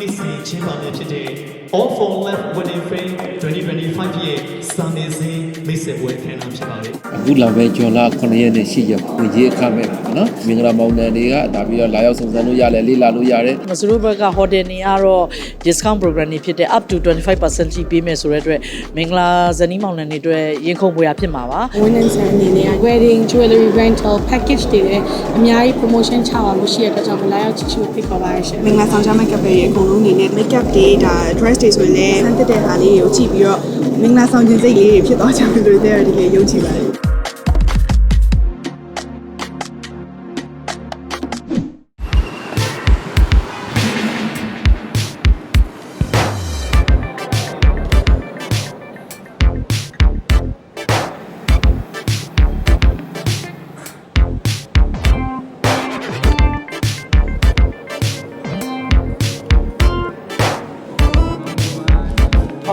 နှစ်စဉ်ကျင်းပမယ်ဖြစ်တဲ့ All for Love Wedding Fair 2025ရဲ့စာမေးစဉ်မိတ်ဆက်ပွဲခမ်းနားဖြစ်ပါတယ်အခုလာမဲ့ဂျွန်လာ9ရက်နဲ့10ရက်ကိုရေးအခမဲ့ပါနော်မင်္ဂလာမောင်နှံတွေကဒါပြီးတော့လာရောက်စုံစမ်းလို့ရတယ်လေးလာလို့ရတယ်မစရူဘကဟိုတယ်နေကတော့ discount program တွေဖြစ်တဲ့ up to 25%ကြီးပေးမယ်ဆိုတဲ့အတွက်မင်္ဂလာဇနီးမောင်နှံတွေအတွက်ရင်ခုန်ပွဲရဖြစ်မှာပါဝန်ထမ်းဆန်အနေနဲ့ wedding jewelry rental package တွေလည်းအများကြီး promotion ချပါလို့ရှိရတဲ့အတွက်ကြောင့်လာရောက်ကြည့်ရှုဖိတ်ခေါ်ပါရရှင်မင်္ဂလာဆောင်ကြ make up တွေအကုန်လုံးအနေနဲ့ make up တွေဒါ dress တွေဆိုရင်လည်းဆန်းတက်တဲ့ဟာလေးတွေကိုကြည့်ပြီးတော့မင်္ဂလာဆောင်ခြင်းစိတ်လေးတွေဖြစ်သွားကြမယ်လို့တကယ်တကယ်ယုံကြည်ပါတယ်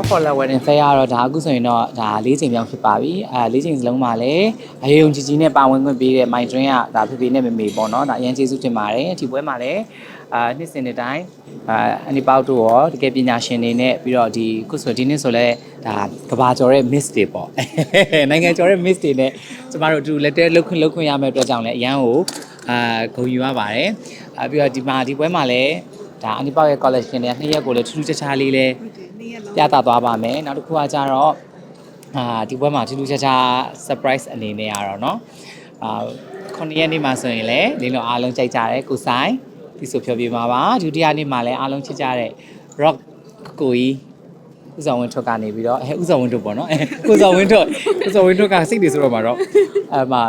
Hot for Love Wedding Fair ကတော့ဒါအခုဆိုရင်တော့ဒါ၄ချိန်ပြောင်းဖြစ်ပါပြီအဲ၄ချိန်စလုံးမှာလည်းအယုံကြည်ကြည်နဲ့ပါဝင်ခွင့်ပေးတဲ့ My Dream ကဒါဖေဖေနဲ့မေမေပေါ့နော်ဒါအရင်ကျေးဇူးတင်ပါတယ်ဒီပွဲမှာလည်းအာနှစ်စဉ်တဲ့တိုင်းအာအနိပေါတို့ရောတကယ်ပညာရှင်တွေနဲ့ပြီးတော့ဒီခုဆိုဒီနှစ်ဆိုလဲဒါကဘာကျော်တဲ့ miss တွေပေါ့နိုင်ငံကျော်တဲ့ miss တွေနဲ့ကျမတို့အတူလက်တဲလှုပ်ခွင့်လှုပ်ခွင့်ရမယ့်အတွက်ကြောင့်လည်းအရန်ကိုအာဂုဏ်ယူရပါတယ်အာပြီးတော့ဒီမှာဒီပွဲမှာလည်းဒါအနိပေါရဲ့ collection တွေကနှစ်ရက်ကိုလည်းထူးထူးခြားခြားလေးလည်း ပြသသွားပါမယ်နောက်တစ်ခုကကြတော့အာဒီဘက်မှာထူးထူးခြားခြား surprise အနေနဲ့ရတော့เนาะအာခုနှစ်ရက်နေ့မှာဆိုရင်လည်းလင်းတို့အားလုံးကြိုက်ကြတယ်ကိုဆိုင်ဒီဆိုဖြောပြမှာပါဒုတိယနေ့မှာလည်းအားလုံးချစ်ကြတဲ့ rock ကိုကြီးဥဆောင်ဝင်းထွက်ကနေပြီးတော့အဲဥဆောင်ဝင်းထွက်ပေါ့နော်အဲဥဆောင်ဝင်းထွက်ဥဆောင်ဝင်းထွက်ကစိတ်တွေဆိုတော့မှာတော့အဲမှာ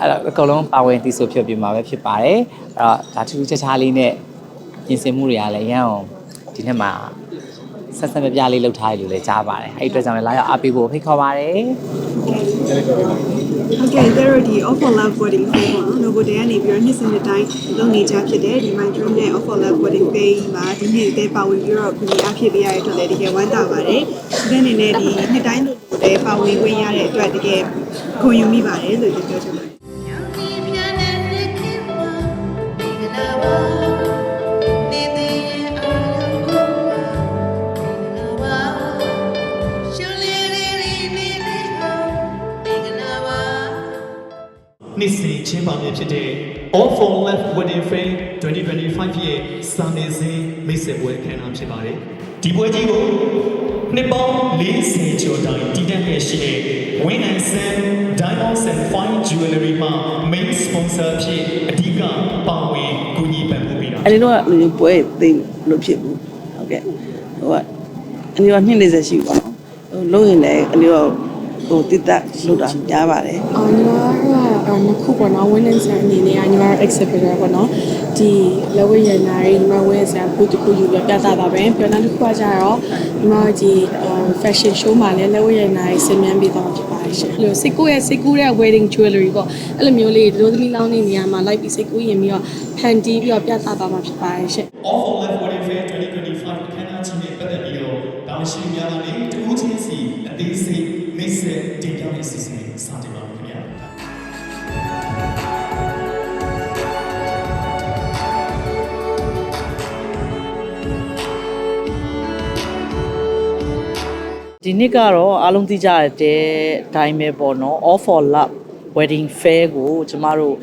အဲ့တော့အကုန်လုံးပါဝင်ဒီဆိုဖြောပြမှာပဲဖြစ်ပါတယ်အဲ့တော့ဒါထူးထူးခြားခြားလေးနဲ့ပြင်ဆင်မှုတွေကလည်းရမ်းအောင်ဒီနေ့မှာ ဆက်ဆက်ပြပြလေးလုပ်ထားရလို့လည်းကြားပါတယ်အဲ့ဒီအတွက်ကြောင့်လည်းလာရောက်အားပေးဖို့ဖိတ်ခေါ်ပါတယ်ဟုတ်ကဲ့ဒါတော့ဒီ offer love wedding fair ပေါ့နော် logo တွေကနေပြီးတော့နှစ်စဉ်တစ်တိုင်းလုပ်နေကြဖြစ်တဲ့ဒီ my dream နဲ့ offer love wedding fair မှာဒီနေ့တည်းပါဝင်ပြီးတော့ပြည်အားဖြစ်ပေးရတဲ့အတွက်လည်းတကယ်ဝမ်းသာပါတယ်ဒီနေ့အနေနဲ့ဒီနှစ်တိုင်းလို့လည်းပါဝင်ခွင့်ရတဲ့အတွက်တကယ်ဂုဏ်ယူမိပါတယ်လို့ပြောချင်ပါတယ် နှစ်စဉ်ကျင်းပမယ်ဖြစ်တဲ့ All for Love Wedding Fair 2025ရဲ့စာမေးစဉ်မိတ်ဆက်ပွဲခမ်းနားဖြစ်ပါတယ်ဒီပွဲကြီးကိုနှစ်ပေါင်း40ကျော်တိုင်တည်တံ့ရရှိတဲ့ Win and Sam Diamonds and Fine Jewelry မှာ main sponsor ဖြစ်အဓိကပါဝင်ကူညီပံ့ပိုးပေးတာအဲ့ဒီတော့လူမျိုးပွဲသိလို့ဖြစ်ဘူးဟုတ်ကဲ့ဟိုကအနည်းတော့နှစ်40ရှိပါတော့ဟိုလုံးရင်လည်းအနည်းတော့ ဟိုတိတက်လို့တာများပါတယ်အော်ညီမကတော့နှစ်ခုပေါ့နော်ဝန်ထမ်းဆန်အနေနဲ့ညီမတို့ exhibitor ပေါ့နော်ဒီလက်ဝဲရန်နာတွေညီမဝဲဆန်ဘူးတခုယူပြပြသပါပဲပြောနောက်တစ်ခုကကြတော့ညီမတို့ဒီ fashion show မှာလည်းလက်ဝဲရန်နာတွေဆင်မြန်းပေးသွားမှာဖြစ်ပါတယ်ရှင်အဲ့လိုစိတ်ကူးရဲ့စိတ်ကူးရဲ့ wedding jewelry ပေါ့အဲ့လိုမျိုးလေးဒီလိုသမီးလောင်းနေနေရာမှာလိုက်ပြီးစိတ်ကူးရင်ပြီးတော့ဖန်တီးပြီးတော့ပြသသွားမှာဖြစ်ပါတယ်ရှင် All for Life Wedding Fair 2025ခမ်းနားကြီးနဲ့ပတ်သက်ပြီးတော့တာဝန်ရှိများလာတဲ့ စီအစဉ်ကိုစတင်ပါမယ်ခင်ဗျာဒီနှစ်ကတော့အားလုံးသိကြတဲ့အတိုင်းပဲပေါ့နော် all for love wedding fair ကိုကျမတို့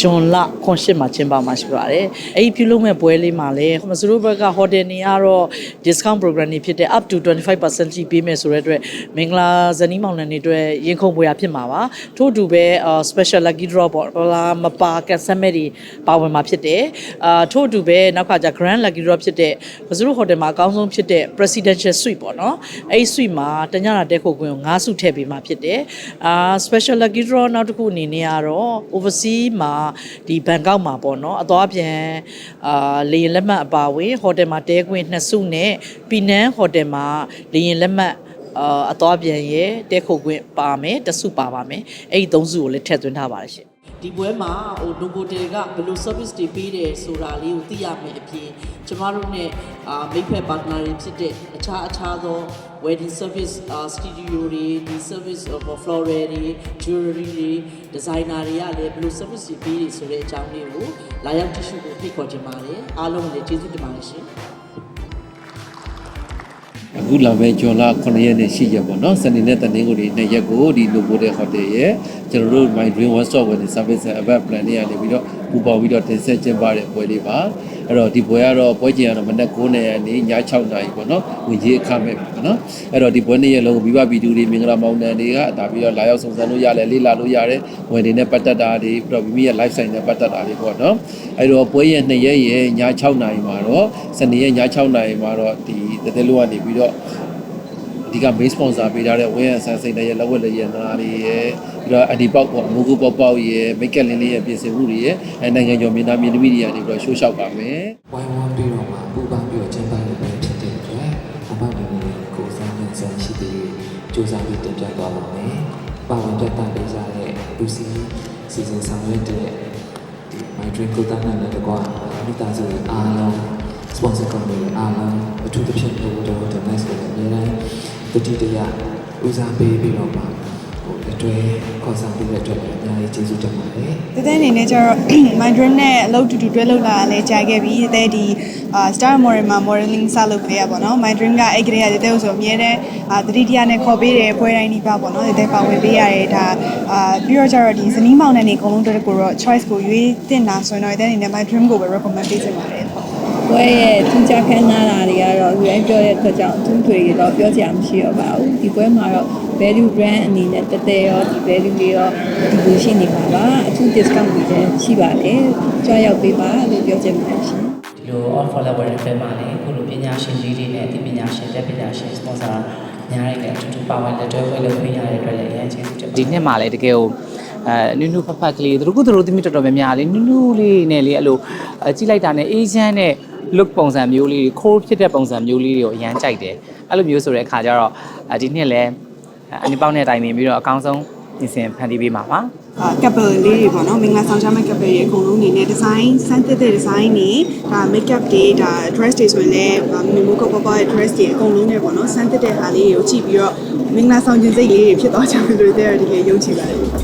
ဂျွန်လ18မှာကျင်းပမှာရှိပါတယ်။အဲ့ဒီပြုလုပ်မဲ့ပွဲလေးမှာလည်းမစရူဘကဟိုတယ်နေကတော့ discount program တွေဖြစ်တဲ့ up to 25%ကြီးပေးမယ်ဆိုတဲ့အတွက်မင်္ဂလာဇနီးမောင်နှံတွေအတွက်ရင်ခုန်ပွဲရဖြစ်မှာပါ။ထို့အတူပဲ special lucky draw ပေါ့ဟလာမပါကန်ဆယ်မဲ့တွေပါဝင်မှာဖြစ်တယ်။အာထို့အတူပဲနောက်ကကြ grand lucky draw ဖြစ်တဲ့မစရူဟိုတယ်မှာအကောင်းဆုံးဖြစ်တဲ့ presidential suite ပေါ့နော်။အဲ့ဒီ suite မှာတညတာတဲခုကွင်းကို9စုထည့်ပေးမှာဖြစ်တယ်။အာ special lucky draw နောက်တစ်ခုအနေနဲ့ကတော့ overseas မှာဒီဘန်ကောက်မှာပေါ့နော်အသွားပြန်အာလေရင်လက်မှတ်အပါဝင်ဟိုတယ်မှာတဲခွင့်နှစ်စုနဲ့ပီနန်းဟိုတယ်မှာလေရင်လက်မှတ်အာအသွားပြန်ရဲ့တဲခုခွင့်ပါမယ်တစုပါပါမယ်အဲ့ဒီသုံးစုကိုလည်းထည့်သွင်းထားပါတယ်ရှင် ဒီပွဲမှာဟို logo တွေကဘယ်လို service တွေပေးတယ်ဆိုတာလေးကိုသိရမယ်အပြင်ကျမတို့ ਨੇ အာမိတ်ဖက် partner တွေဖြစ်တဲ့အခြားအခြားသော wedding service အာ studio တွေဒီ service of floral တွေ jewelry တွေ designer တွေကလည်းဘယ်လို service တွေပေးတယ်ဆိုတဲ့အကြောင်းလေးကိုလာရောက်ကြည့်ရှုဖို့ဖိတ်ခေါ်ချင်ပါတယ်အားလုံးလည်းကျေးဇူးတင်ပါတယ်ရှင် အခုလာမယ့်ဂျွန်လ9ရက်နေ့ရှိရက်ပေါ့နော်စနေနဲ့တနင်္ဂနွေနေ့ရက်ကိုဒီ Novotel Hotel ရဲ့ကျွန်တော်တို့ My Dream One Stop Wedding Service and Event Plan တွေကနေပြီးတော့ပူပေါင်းပြီးတော့တင်ဆက်ကျင်းပတဲ့ပွဲလေးပါ အဲ့တော့ဒီပွဲကတော့ပွဲကျင်းကတော့မနက်9:00နာရီည6:00နာရီပေါ့နော်ဝင်ကြီးအခမဲ့ပေါ့နော်အဲ့တော့ဒီပွဲနေ့ရက်လုံးကိုမိဘပြည်သူတွေမင်္ဂလာမောင်နှံတွေကဒါပြီးတော့လာရောက်ဆောင်စံလို့ရတယ်လေးလာလို့ရတယ်ဝယ်တွေနဲ့ပတ်သက်တာတွေပြီးတော့မိမိရဲ့ life style နဲ့ပတ်သက်တာတွေပေါ့နော်အဲ့တော့ပွဲရဲ့2ရက်ရဲ့ည6:00နာရီမှာတော့စနေရက်ည6:00နာရီမှာတော့ဒီတသက်လို့ကနေပြီးတော့ အဓိက main sponsor ပေးထားတဲ့ဝင်းရဆန်စိန်တဲ့ရဲ့လက်ဝက်လက်ရနာတွေရဲ့ပြီးတော့အဒီပေါက်ပေါ့မူကူပေါက်ပေါက်ရဲ့မိတ်ကက်လင်းလေးရဲ့ပြင်ဆင်မှုတွေရဲ့အဲနိုင်ငံကျော်မြေသားမြေသမီးတွေကနေပြီးတော့ရှိုးလျှောက်ပါမယ်ဝိုင်းဝန်းပြီးတော့မှပူပန်းပြီးတော့ကျင်းပရတဲ့ဖြစ်တဲ့အတွက်အမမီမီကိုစမ်းဉာဏ်ဆန်းရှိတဲ့စူးစမ်းပြီးတင်ပြသွားပါမယ်။ပါဝင်တက်တာပေးကြတဲ့လူစီစီစဉ်ဆောင်ရွက်တဲ့ဒီ My Dream ကိုတန်းတဲ့တကွာမိသားစုတွေအားလုံး sponsor company အားလုံးအထူးသဖြင့်လို့တော့ the next ကိုအများတိုင်း တတိတရဦးစားပေးပြီးတော့မှဟိုအတွဲခေါ်ဆောင်ပြီးတဲ့အတွက်လည်းအများကြီးကျေးဇူးတင်ပါတယ်တတဲ့အနေနဲ့ကျတော့ my dream နဲ့အလုပ်တူတူတွဲလုပ်လာတာလည်းကြာခဲ့ပြီတတဲ့ဒီအာ star model မှာ modeling စလုပ်ခဲ့ရပါတော့ my dream ကအဲ့ကလေးကတတဲ့ဆိုအမြဲတမ်းအာတတိတရားနဲ့ခေါ်ပေးတယ်ပွဲတိုင်းဒီပါပေါ့နော်တတဲ့ပါဝင်ပေးရတယ်ဒါအာပြီးတော့ကျတော့ဒီဇနီးမောင်နဲ့နေအကုန်လုံးတို့ကိုတော့ choice ကိုရွေးတင်တာဆိုရင်တော့တတဲ့အနေနဲ့ my dream ကိုပဲ recommend ပေးချင်ပါတယ် ပွဲရဲ့ထူးခြားခမ်းနားတာတွေကတော့လူတိုင်းပြောတဲ့အတွက်ကြောင့်အထူးထွေတော့ပြောစရာမရှိတော့ပါဘူးဒီပွဲမှာတော့ value brand အနေနဲ့တတဲရောဒီ value တွေရောဒီလိုရှိနေပါပါအထူး discount တွေလည်းရှိပါတယ်ကြွားရောက်ပေးပါလို့ပြောချင်ပါတယ်ရှင်ဒီလို offer level တွေပဲမှာလေခုလိုပညာရှင်ကြီးတွေနဲ့ဒီပညာရှင်တက်ပညာရှင် sponsor ညားရတဲ့အတူတူပါဝင်လက်တွဲခွင့်လုပ်ခွင့်ရတဲ့အတွက်လည်းအရင်ကျေးဇူးတင်ပါတယ်ဒီနှစ်မှာလည်းတကယ်ကိုအဲနုနုဖတ်ဖတ်ကလေးသူတို့ကသူတို့သမီးတော်တော်များများလေးနုနုလေးနဲ့လေးအဲ့လိုအကြည့်လိုက်တာနဲ့အေးချမ်းတဲ့ look ပုံစံမျိုးလေးတွေခိုးဖြစ်တဲ့ပုံစံမျိုးလေးတွေကိုအရန်ကြိုက်တယ်အဲ့လိုမျိုးဆိုတဲ့အခါကျတော့ဒီနှစ်လည်းအနိပေါက်နဲ့တိုင်ပင်ပြီးတော့အကောင်းဆုံးပြင်ဆင်ဖန်တီးပေးမှာပါအာ couple လေးတွေပေါ့နော်မင်္ဂလာဆောင်ကြမဲ့ couple တွေအကုန်လုံးအနေနဲ့ design စမ်းသစ်တဲ့ design တွေဒါ makeup တွေဒါ dress တွေဆိုရင်လည်းမီမိုကောပေါ့ပေါ့ရဲ့ dress တွေအကုန်လုံးနဲ့ပေါ့နော်စမ်းသစ်တဲ့ဟာလေးတွေကိုကြည့်ပြီးတော့မင်္ဂလာဆောင်ခြင်းစိတ်လေးတွေဖြစ်သွားကြမယ်လို့တဲ့တကယ်ယုံကြည်ပါတယ်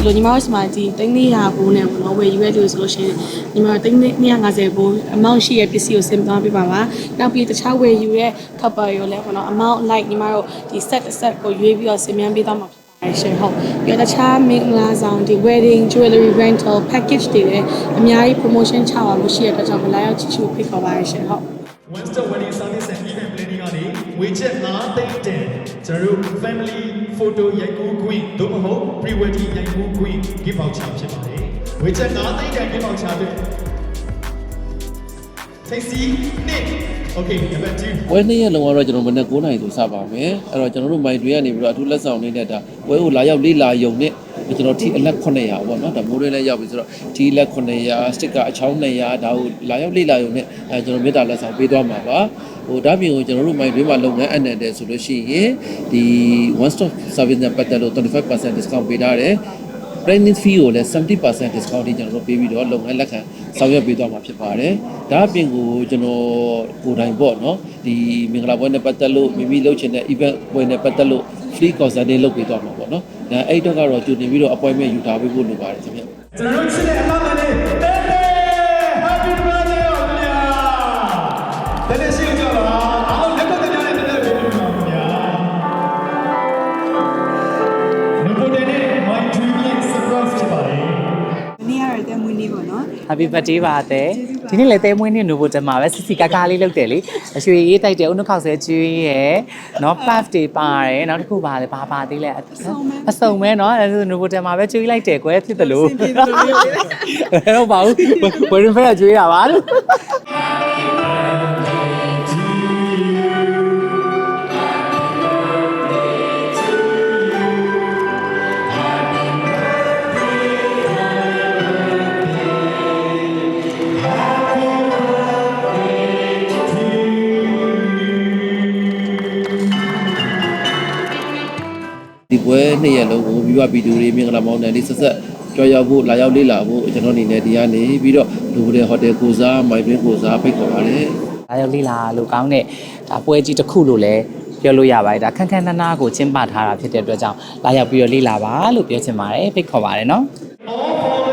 ဒီလိုညီမတို့စီမှာဒီ300ဘိုးနဲ့ပေါ့နော်ဝယ်ယူရလို့ဆိုလို့ရှိရင်ညီမတို့350ဘိုး amount ရှိရဲ့ပစ္စည်းကိုစင်သွားပေးပါပါနောက်ပြီးတခြားဝယ်ယူရဲ့ couple ရောလည်းပေါ့နော် amount like ညီမတို့ဒီ set set ကိုရွေးပြီးတော့စင်မြန်းပေးသွားမှာဖြစ်ပါတယ်ရှင်ဟုတ်ပြီးတော့တခြားမင်္ဂလာဆောင်ဒီ wedding jewelry rental package တွေလည်းအများကြီး promotion ချပါလို့ရှိရတဲ့အတွက်ကြောင့်မလာရောက်ချစ်ချူဖိတ်ခေါ်ပါတယ်ရှင်ဟုတ် One Stop Wedding Service and Event Planning ကနေဝေချက်9သိန်းတန်ကျွန်တော်တို့ family photo ရိုက်ကူးခွင့်သို့မဟုတ် pre wedding ရိုက်ကူးခွင့် gift voucher ဖြစ်ပါတယ်ဝေချက်9သိန်းတန် gift voucher အတွက် Taxi နှစ် Okay number 2ပွဲနှစ်ရက်လုံးကတော့ကျွန်တော်မနေ့9နာရီဆိုစပါမယ်အဲ့တော့ကျွန်တော်တို့မိုင်တွေကနေပြီးတော့အထူးလက်ဆောင်နေတဲ့ဒါပွဲကိုလာရောက်လေးလာယုံနဲ့ ကျွန်တော် ठी အလက်900ပေါ့နော်ဒါမိုးတွေလည်းရောက်ပြီဆိုတော့ ठी လက်900 sticker အချောင်း200ဒါကိုလာရောက်လေးလာယုံနဲ့အဲကျွန်တော်မေတ္တာလက်ဆောင်ပေးသွားမှာပါဟိုဒါပြင်ကိုကျွန်တော်တို့မိုင်တွေမှာလုပ်ငန်းအပ်နေတဲ့ဆိုလို့ရှိရင်ဒီ one stop service နဲ့ပတ်သက်လို့25% discount ပေးထားတယ် branding fee ကိုလည်း70% discount ထိကျွန်တော်တို့ပေးပြီးတော့လုပ်ငန်းလက်ခံဆောင်ရွက်ပေးသွားမှာဖြစ်ပါတယ်။ဒါအပြင်ကိုကျွန်တော်ကိုယ်တိုင်ပေါ့နော်ဒီမင်္ဂလာပွဲနဲ့ပတ်သက်လို့မိမိလုပ်ချင်တဲ့ event ပွဲနဲ့ပတ်သက်လို့ free consulting လုပ်ပေးသွားမှာပေါ့နော်။ ဒါအဲ့တော့ကတော့ကြိုတင်ပြီးတော့ appointment ယူထားပေးဖို့လိုပါတယ်ခင်ဗျ။ကျွန်တော်တို့ချစ်တဲ့အလားအလာလေးတဲတဲ Happy birthday ပါခင်ဗျာတဲတဲရှိကြလားအားလုံးလက်ပတ်ကြတဲ့တဲတဲပေးလို့ပါခင်ဗျာနုပိုတဲနဲ့ my dream ရဲ့ surprise ဖြစ်ပါတယ်ဒီနေ့ကတော့တဲ့မွေးနေ့ပေါ့နော် Happy birthday ပါတဲ့ ဒီနေ့လည်းတဲမွေးနေ့နိုဘိုတမှာပဲစီစီကာကာလေးလုပ်တယ်လေအရွှေရေးတိုက်တယ်အုံနှခောက်ဆဲကျွေးရယ်နော် puff တွေပါတယ်နောက်တစ်ခုပါလေဘာပါသေးလဲအစုံမဲနော်အဲနိုဘိုတမှာပဲကျွေးလိုက်တယ်ကွယ်ဖြစ်တယ်လို့တော့ပါဘူးဝယ်ရင်ဖဲကျွေးရပါလို့ နှစ်ရက်လုံးကိုမိဘပြည်သူတွေမင်္ဂလာမောင်နှံလေးဆက်ဆက်ကြော်ရောက်ဖို့လာရောက်လေးလာဖို့ကျွန်တော်အနေနဲ့ဒီကနေပြီးတော့လူဘယ်ဟိုတယ်ကိုစားမိုင်တွင်ကိုစားဖိတ်ခေါ်ပါတယ်ဒါရောက်လေးလာလို့ကောင်းတဲ့ဒါပွဲကြီးတစ်ခုလို့လည်းပြောလို့ရပါတယ်ဒါခန်းခန်းနားနားကိုကျင်းပထားတာဖြစ်တဲ့အတွက်ကြောင့်လာရောက်ပြီးတော့လေးလာပါလို့ပြောချင်ပါတယ်ဖိတ်ခေါ်ပါတယ်နော် All for